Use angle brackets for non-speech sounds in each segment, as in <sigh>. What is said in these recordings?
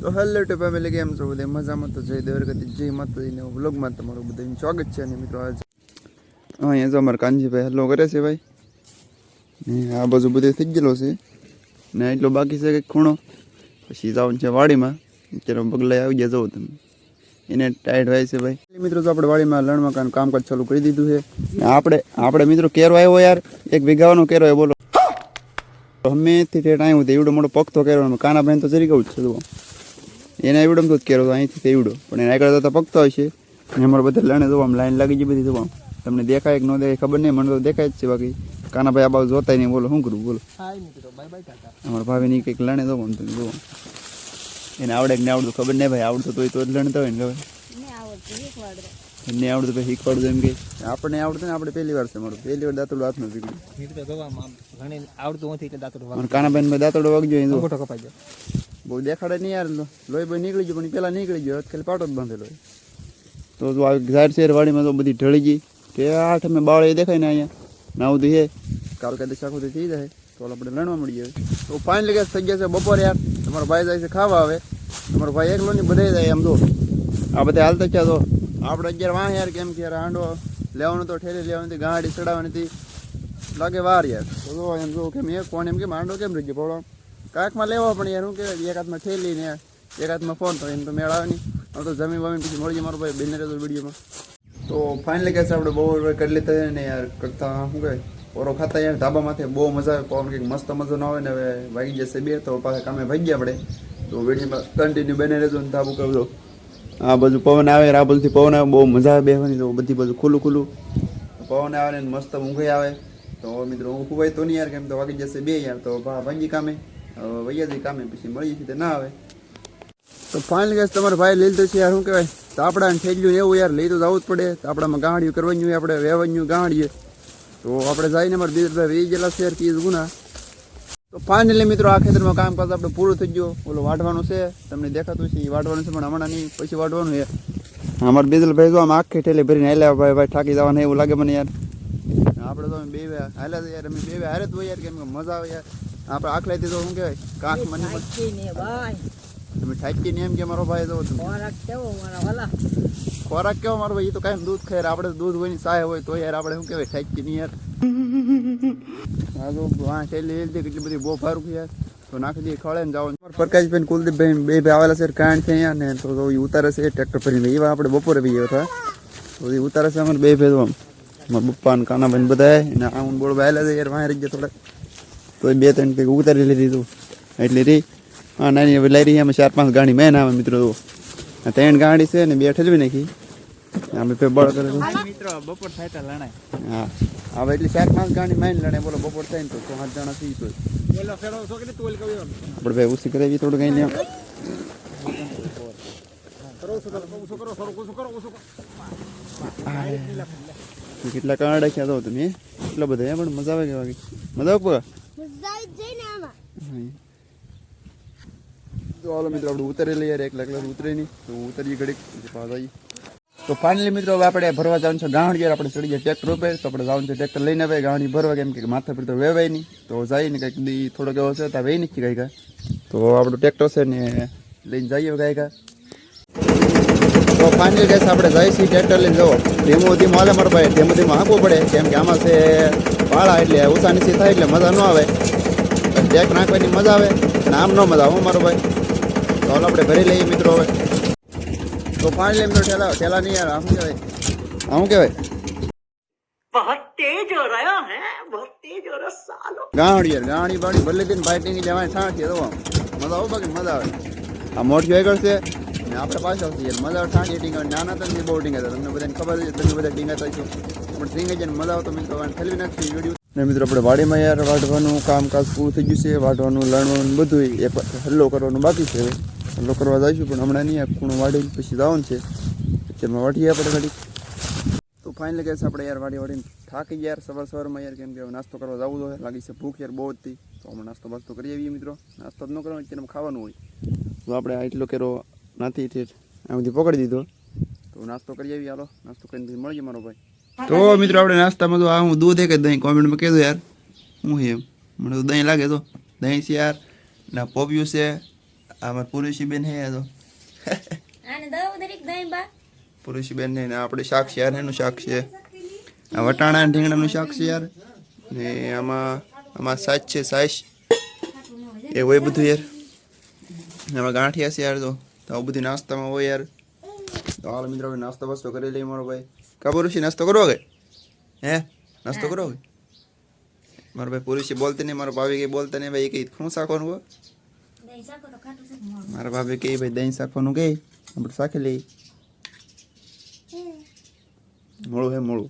તો hello two family કેમ છો બધા મજામાં તો જય દેવરગતિ જય માતાજીને વ્લોગમાં તમારું બધાનું સ્વાગત છે અને મિત્રો આજે અહીંયા જો અમારા કાનજીભાઈ હેલો કરે છે ભાઈ ને આ બાજુ બધું થઈ ગયેલો છે ને એટલો બાકી છે કે ખૂણો પછી જવાનું છે વાડીમાં અત્યારે બગલા આવી ગયા જવું તમે એને ટાઈટ હોય છે ભાઈ મિત્રો તો આપણે વાડીમાં લણમાં કામ કામકાજ ચાલુ કરી દીધું છે આપણે આપણે મિત્રો કેરો આવ્યો યાર એક વીઘાવાનો કેરો આવ્યો બોલો હમેથી ટેટ આવ્યું તો એવડો મોટો પગ તો કેરો કાના બહેન તો જરી ગયું છે એના એવડમ તો જ કેરો તો અહીંથી તે એવડો. પણ એના આગળ તો પગતો હશે. અને અમારે બધા લણે જોવા આમ લાઈન લાગી ગઈ બધી જોવા તમને દેખાય કે ન દેખાય ખબર નહીં મને તો દેખાય જ છે બાકી. કાનાભાઈ આ બાજુ જોતા નહીં બોલો શું કરું બોલો. અમારા ભાભી ની કંઈક લણે જોવા તમે જોવા. એને આવડે કે નહીં આવડતું ખબર નહીં ભાઈ આવડતું તોય તો જ લણતા હોય ને ખબર. નહીં આવડતું પછી શીખવાડતું એમ કે. આપણે આવડતું ને આપણે પહેલી વાર છે મારું પહેલી વાર દાંતડું હાથમાં પીકડ્યું આવડતું નથી એટલે દાંતડું મેં દાંતડો વાગજો જો. કપાઈ ગયો બહુ દેખાડે નહીં યાર લોહી બોઈ નીકળી ગયું પણ પેલા નીકળી ગયો ખાલી પાટો જ બાંધેલો તો જો આ ઝાડ શેરવાડીમાં તો બધી ઢળી ગઈ કે આઠ અમે બાળ એ દેખાય ને અહીંયા નાવું તો હે. કાલ કાલે શાખું થઈ જાય તો આપણે લણવા મળી જાય. તો ફાઇનલી ગેસ થઈ ગયા છે બપોરે યાર. તમારો ભાઈ જાય છે ખાવા આવે તમારો ભાઈ એકલો નહીં બધે જાય એમ તો આ બધા હાલતા છે તો આપણે અગિયાર વાહ યાર કેમ કે યાર આંડો લેવાનું તો ઠેરી લેવાની હતી ગાડી ચડાવવાની હતી. લાગે વાર યાર. તો એમ જો કેમ એ કોણ એમ કેમ આંડો કેમ રહી ગયો કાંકમાં લેવા પણ યાર શું કહેવાય, એક હાથમાં ઠેલી ને એક હાથમાં ફોન તો એમ તો મેળ આવે નહીં. હવે તો જમીન વમીન પછી મળી મારો ભાઈ બેને રહેતો વિડીયોમાં. તો ફાઇનલી કહેશે આપણે બહુ કરી લેતા ને યાર, કરતા શું કહેવાય, ઓરો ખાતા યાર ધાબામાંથી બહુ મજા આવે પવન કંઈક મસ્ત મજો ના આવે ને હવે વાગી જશે બે, તો પાછા કામે ભાગીએ આપણે. તો વિડીયોમાં કન્ટિન્યુ બને રહેજો ને ધાબુ કરજો. આ બાજુ પવન આવે આ બાજુથી પવન આવે, બહુ મજા આવે બેહવાની, તો બધી બાજુ ખુલ્લું ખુલ્લું. પવન આવે ને મસ્ત ઊંઘાઈ આવે. તો મિત્રો ઊંઘ હોય તો નહીં યાર, કેમ તો વાગી જશે બે યાર, તો ભાંગી કામે. હવે વૈયા જઈ કામે પછી મળી જશે તે ના આવે. તો ફાઇનલ ગેસ તમારો ભાઈ લીધો છે યાર, શું કહેવાય? તો આપણા થેલ્યું એવું યાર, લઈ તો જવું જ પડે. તાપડામાં ગાંડિયું કરવાનું આપણે વેવાનું ગાંડીએ તો આપણે જઈને અમારે દીદરભાઈ વી ગયેલા શેર કી ગુના. તો ફાઇનલી મિત્રો, આ ખેતરમાં કામ કરતા આપણે પૂરું થઈ ગયું. ઓલું વાઢવાનું છે, તમને દેખાતું છે એ વાઢવાનું છે, પણ હમણાં નહીં, પછી વાઢવાનું છે. અમારે બીજલભાઈ જો આમ આખી ઠેલી ભરીને હાલ્યા, ભાઈ ભાઈ, થાકી જવાના એવું લાગે મને યાર. આપણે તો અમે બે હાલ્યા યાર, અમે બે હારે તો યાર, કેમ કે મજા આવે યાર. આપણે આખલાથી દીધો શું કહેવાય? કાંખ મને તમે ઠાકી ને એમ કે મારો ભાઈ તો? ખોરાક કેવો ખોરાક કેવો મારો ભાઈ? એ તો કાંઈ દૂધ ખાય આપણે દૂધ હોય ને સાય હોય તો યાર આપણે શું કહેવાય ઠાકી ની યાર? હા તો હા છેલ્લી કેટલી બધી બહુ ફારું યાર. તો નાખી દઈએ ખવડે ને જાવ પ્રકાશભાઈ કુલદીપભાઈ બે ભાઈ આવેલા છે કાંડ છે અહીંયા ને તો એ ઉતારે છે ટ્રેક્ટર ભરીને. એવા આપણે બપોરે ભાઈ હતા. તો એ ઉતારે છે અમારે બે તો આમ મારા પપ્પા ને કાનાભાઈ ને બધા અને આ હું બોલ બાયેલા છે યાર વાંહે રહી ગયા થોડા તો બે ત્રણ કંઈક ઉતારી લીધી તું. એટલે રી હા નાની હવે લઈ રહી અમે ચાર પાંચ ગાડી મેન આવે મિત્રો. ત્રણ ગાડી છે ને બે ઠેલવી નાખી. અમે તો બળ કરે મિત્રો બપોર થાય તો લણાય. હા. હવે એટલે ચાર પાંચ ગાડી માઇન લણાય. બોલો બપોર થાય ને તો સાત જણા થઈ તો તું આપણે ભાઈ ઓછી કરાવી થોડું કઈ નહીં કેટલા કાંડા રાખ્યા તો તમે? એટલા બધા પણ મજા આવે કે બાકી? મજા આવે તો હાલો મિત્રો, આપણે એક લાખ ઉતરે નહીં તો ઉતરીએ ઘડીક આપણે ભરવા જવાનું છે ગાંઠ યાર ચડી જાય ટ્રેક્ટર ઉપર. તો આપણે જવાનું છે ટ્રેક્ટર લઈને આવે ગાંઠી ભરવા. કેમ કે માથા પર તો વેવાય નહીં. તો જાય ને કંઈક દી થોડોક એવો છે ત્યાં વેઈ નથી કાંઈ તો આપણું ટ્રેક્ટર છે ને, લઈને જઈએ કાંઈ કાંઈ તો ફાઇનલ ગેસ આપણે જઈશું ટ્રેક્ટર લઈને. જવો ધીમું ધીમું હાલે મારો ભાઈ ધીમું ધીમું હાંકવું પડે. કેમ કે આમાં છે પાળા એટલે ઉષા નીચી થાય એટલે મજા ન આવે. ડેક નાખવાની મજા આવે અને આમ ન મજા આવે મારો ભાઈ. તો હાલ આપણે ભરી લઈએ મિત્રો હવે. તો પાણી લઈ મિત્રો ઠેલા ઠેલા નહીં યાર આમ કહેવાય. શું કહેવાય. ગાણી યાર ગાણી બાણી ભલે દિન બાઈટ નહીં લેવાની ઠાંકી દો મજા આવે બાકી મજા આવે. આ મોટી આગળ છે આપણે પાછળ છીએ. મજા ઠાંકી ટીંગા નાના તમને બહુ ટીંગા હતા. તમને બધા ખબર છે તમે બધા ટીંગા થાય છો. પણ ટીંગા જઈને મજા આવતો મિત્રો ઠેલવી નાખીએ વીડિયો. ને મિત્રો, આપણે વાડીમાં યાર વાઢવાનું કામકાજ પૂરું થઈ ગયું છે, વાઢવાનું, લણવાનું બધું એક હલ્લો કરવાનું બાકી છે હલ્લો કરવા જઈશું, પણ હમણાં નહીં ખૂણું વાળી પછી જવાનું છે. તેમાં વાટીએ આપણે ઘડી તો ફાઇનલ કહેશે આપણે યાર વાડી વાડીને થાકી યાર સવાર સવારમાં યાર, કેમ કે નાસ્તો કરવા જવું જોઈએ. લાગી છે ભૂખ યાર બહુ હતી. તો હમણાં નાસ્તો બાસ્તો કરી આવીએ મિત્રો. નાસ્તો જ ન કરવાનો, અત્યારે ખાવાનું હોય. તો આપણે આ એટલો કેરો નાથી ઠેઠ બધી પકડી દીધો. તો નાસ્તો કરી આવીએ, હાલો. નાસ્તો કરીને મળીએ મારો ભાઈ. તો મિત્રો આપણે નાસ્તામાં તો આ હું દૂધ એક જ દહીં. કોમેન્ટમાં કહેજો યાર. હું એમ. મને તો દહીં લાગે તો. દહીં છે યાર. ના પોપ્યું છે. આમાં પુરુષી બેન હે તો. પુરુષી બેન ને આપણે શાક છે યાર એનું શાક છે. આ વટાણા અને રીંગણાનું શાક છે યાર. ને આમાં આમાં સાચ છે સાઈશ એ હોય બધું યાર. આમાં ગાંઠિયા છે યાર તો. તો બધું નાસ્તામાં હોય યાર. તો હાલ મિત્રો નાસ્તો બસ્તો કરી લઈએ મારો ભાઈ. કા પુરુષી નાસ્તો કરો કે? હે? નાસ્તો કરો કે? મારો ભાઈ પુરુષી બોલતે નહીં મારો ભાભી કઈ બોલતા નહીં ભાઈ એ કઈ શું શાખવાનું હોય મારા ભાભી કઈ ભાઈ દહીં શાખવાનું કે? આપણે શાખી લઈ મોળું હે મોળું.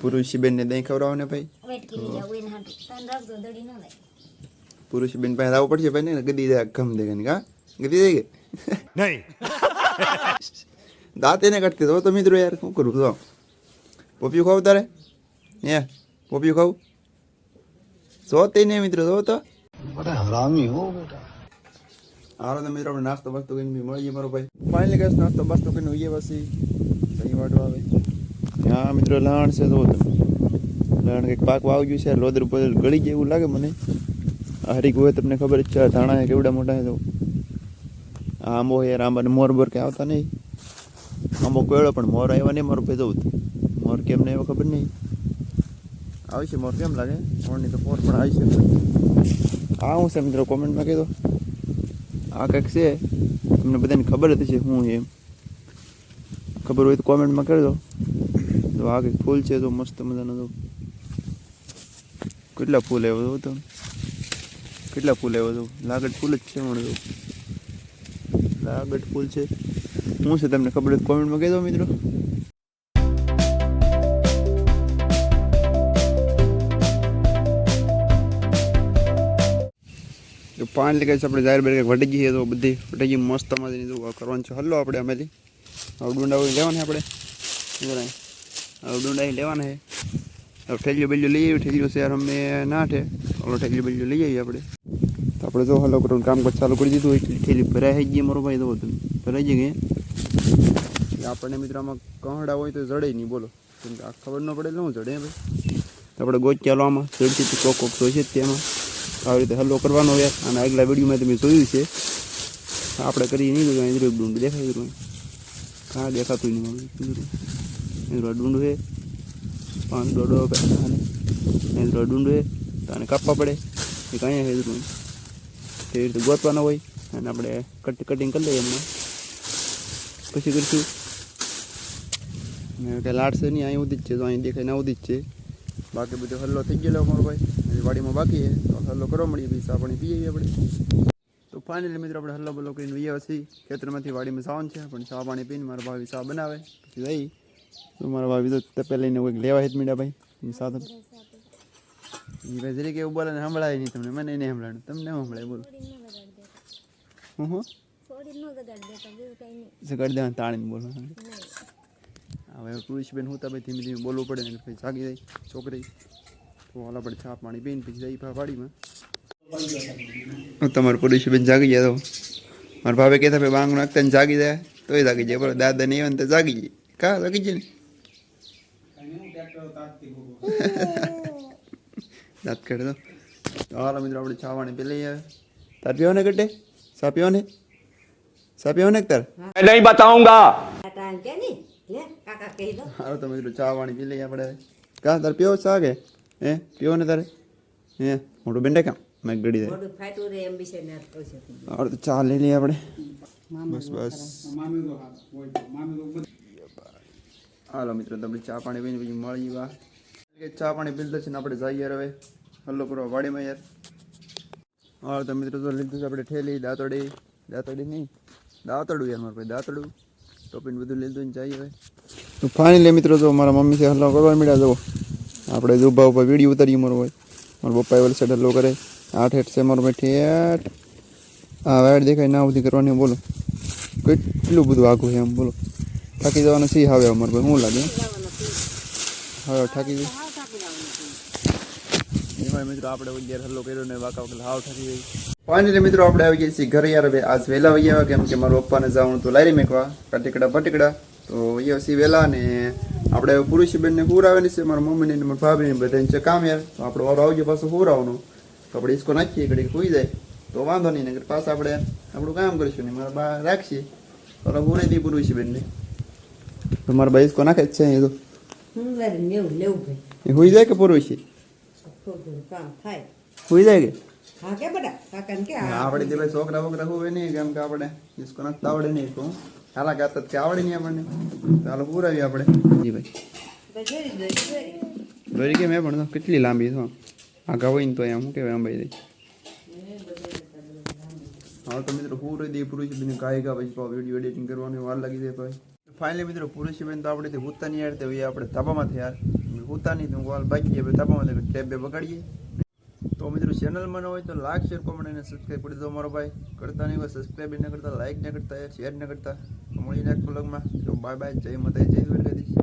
પુરુષી બેન ને દહીં ખવડાવો ને ભાઈ. પુરુષી બેન પાસે આવવું પડશે ભાઈ ને ગદી દે ગમ દે કા? ગદી દે કે? નહીં. <laughs> દાંત એને કાઢતી તો તો મિત્રો યાર શું કરું? તો પોપિયું ખાવ તારે? હે પોપિયું ખાવ. જો તે નહીં મિત્રો જો તો. હાલો તો મિત્રો આપણે નાસ્તો બસ્તો કરીને બી મળીએ મારો ભાઈ. ફાઇનલી ગેસ નાસ્તો બસ્તો કરીને હોઈએ પછી. સહી વાટવા આવે. હા મિત્રો લણ છે જો લણ કંઈક પાક વાવ ગયું છે. લોદર ઉપર ગળી જાય એવું લાગે મને. હારી હોય તમને ખબર જ છે. ધાણા કેવડા મોટા છે તો. આંબો યાર આંબાને મોર બોર કે આવતા નહીં. આંબો વેળો પણ મોર આવ્યા નહીં, મારો ભેદવું મોર કેમ નહીં ખબર નહીં. આવશે મોર, કેમ લાગે? મોરની તો મોર પણ આવી છે આ હું છે મિત્રો, કોમેન્ટમાં કહી દો આ કંઈક છે, તમને બધાને ખબર જ છે છે એમ. ખબર હોય તો કોમેન્ટમાં કરી દો તો આ કંઈક ફૂલ છે તો મસ્ત મજાનો તો કેટલા ફૂલ આવ્યો તો કેટલા ફૂલ આવ્યો તો લાગડ ફૂલ જ છે મને તો લાગડ ફૂલ છે. શું છે તમને ખબર હોય કોમેન્ટમાં કહી દો મિત્રો પાણી લગાવી છે આપણે જાહેર બેર વટી જઈએ તો બધી વટી ગઈ, મસ્ત અમારી કરવાનું છે. હલ્લો આપણે અમેથી ડુંડા લેવાના આપણે. ડુંડા લેવાના છે. ઠેલિયો બેલિયો લઈ આવ્યું ઠેલિયો શેર અમે ના ઓલો ઠેલિયો બેલ્યું લઈ આવીએ આપણે. તો આપણે જો હલો કરવાનું કામ ચાલુ કરી દીધું હોય, ઠેલી ભરાઈ ગઈ મારો ભાઈ. તો ભરાઈ ગઈ આપણને મિત્રો આમાં કહડા હોય તો જડે નહીં, બોલો. કેમ કે આ ખબર ન પડે એટલે હું જડે ભાઈ. આપણે ગોચ ચાલો આમાં જડથી કોક કોક તો છે જ તેમાં. આવી રીતે હલ્લો કરવાનો હોય અને આગલા વિડીયોમાં તમે જોયું છે. આપણે કરી નહીં જોયું ઇન્દ્રિય ડુંડ દેખાય ગયું કાં દેખાતું નહીં મને ઇન્દ્ર ડુંડ છે. પાંચ દોડો અને ઇન્દ્ર ડુંડ છે. આને કાપવા પડે. એ કાંઈ હેદરું તે રીતે ગોતવાનો હોય અને આપણે કટ કટિંગ કરી લઈએ એમાં. પછી કરીશું. ને કે લાડશે નહીં અહીં ઉધી જ છે તો અહીં દેખાય ને ઉધી જ છે. બાકી બધો હલ્લો થઈ ગયેલો અમારો ભાઈ. હજી વાડીમાં બાકી છે. તો હલ્લો કરવા મળીએ પછી ચા પાણી પીએ આપણે. તો ફાઇનલી મિત્રો આપણે હલ્લો બલ્લો કરીને વીએ પછી ખેતરમાંથી વાડીમાં જવાનું છે. પણ ચા પાણી પીને મારા ભાવી ચા બનાવે. પછી જઈ તો મારા ભાવી તો તપે લઈને કોઈક લેવા હેત મીડા ભાઈ. સાધન સાથે. એ ભાઈ જરીક એવું બોલે ને સંભળાય નહીં તમને. મને નહીં સંભળાય. તમને સંભળાય? બોલો. હું હું? જગાડી દેવાનું તાણીને બોલવાનું હવે પુરુષબેન હું તમે ધીમે ધીમે બોલવું પડે ને પછી જાગી જાય છોકરી. તો ઓલા પડે ચા પાણી પીને પછી જાય પા વાડીમાં. તમારું પુરુષબેન જાગી જાય તો. મારા ભાવે કહેતા ભાઈ બાંગ નાખતા ને જાગી જાય. તોય જાગી જાય. બરાબર દાદા ને તો જાગી જાય. કા જાગી જાય ને? દાંત કાઢે તો હાલો મિત્રો આપણે ચા પાણી પી લઈએ. તાર પીવાને કટે ચા પીવો સાપ્યો ને એકતર નહીં બતાઉંગા હારો તો મિત્રો ચા પાણી પી લઈએ આપણે કા તાર પીઓ ચા કે? એ પીવો ને તારે? હે મોટું બેન કામ મેં ગડી જાય. તો ચા લઈ લઈએ આપણે. બસ બસ. હાલો મિત્રો તમને ચા પાણી પીને પછી મળી વા ચા પાણી પીધું છે ને આપણે જઈએ હવે. હલો કરો વાડીમાં યાર. હા તો મિત્રો તો લીધું છે આપણે ઠેલી દાંતોડી. દાંતોડી નહીં. દાંતડું યાર મારું ભાઈ દાંતડું ટોપીને બધું લીધું ને જઈએ તું તો ફાઇનલી મિત્રો જો મારા મમ્મી છે હલ્લો કરવા મળ્યા જો આપણે જો ઊભા ઊભા વીડિયો ઉતારીએ મારો ભાઈ. મારા પપ્પા એવલ સેટ હલ્લો કરે. આઠ હેઠ છે મારો ભાઈ ઠેઠ હા વાયર દેખાય ના બધી કરવાની બોલો. કેટલું બધું આઘું છે એમ બોલો. થાકી જવાનું સી હવે અમારે ભાઈ શું લાગે? હવે થાકી ગયું. એમાં મિત્રો આપણે અગિયાર હલ્લો કર્યો ને વાકા વખત હાવ થાકી ગઈ. ફાઇનલી મિત્રો આપણે આવી ગયા છીએ ઘરે યાર. હવે આજ વહેલા વહી આવ્યા કેમ કે મારા પપ્પાને જવાનું તો લારી મેકવા કટીકડા પટીકડા તો એ પછી વહેલા ને આપણે પુરુષી બેનને હુરાવાની છે મારા મમ્મીને ને મારા ભાભીને બધાને છે કામ યાર. તો આપણો વારો આવજો પાછો હુરાવાનો. તો આપણે ઈસકો નાખીએ ઘડી સુઈ જાય. તો વાંધો નહીં નગર પાછા આપણે આપણું કામ કરીશું ને મારા બા રાખીએ તો પૂરે દી પૂરું છે બેનને તો મારા ભાઈ ઈસકો નાખે જ છે એ તો. હું લેવું લેવું ભાઈ. એ હોઈ જાય કે પૂરું છે કામ થાય. હોઈ જાય કે? હા કે બધા કાકાને કે આપણે જે ભાઈ છોકરા વોકરા હોય નહીં કેમ કે આપણે જીસકો નાખતા આવડે નહીં તો હાલા ગાતા કે આવડે નહીં આપણને. ચાલો પૂરાવીએ આપણે. જી ભાઈ. દોરી કે મેં પણ કેટલી લાંબી છો આગા હોય ને તો એમ કે આમ ભાઈ હા તો મિત્રો પૂરું દી પુરુષ બેન ગાય કા પછી વીડિયો એડિટિંગ કરવાની વાર લાગી જાય ભાઈ. ફાઇનલી મિત્રો પુરુષ બેન તો આપણે તે હુતા નહીં યાર તે આપણે ધાબામાં થયા. હુતા નહીં તો વાલ બાકી હવે ધાબામાં ટેપ બે બગાડીએ. તો મિત્રો ચેનલમાં ન હોય તો લાઈક, શેર કોમેન્ટ અને સબસ્ક્રાઈબ કરી દો મારો ભાઈ. કરતા નહીં હોય સબસ્ક્રાઈબ ન કરતા લાઈક ન કરતા શેર ન કરતા. મળીને એક નેક્સ્ટ તો બાય બાય જય માતા જય દ્વારકાધીશ.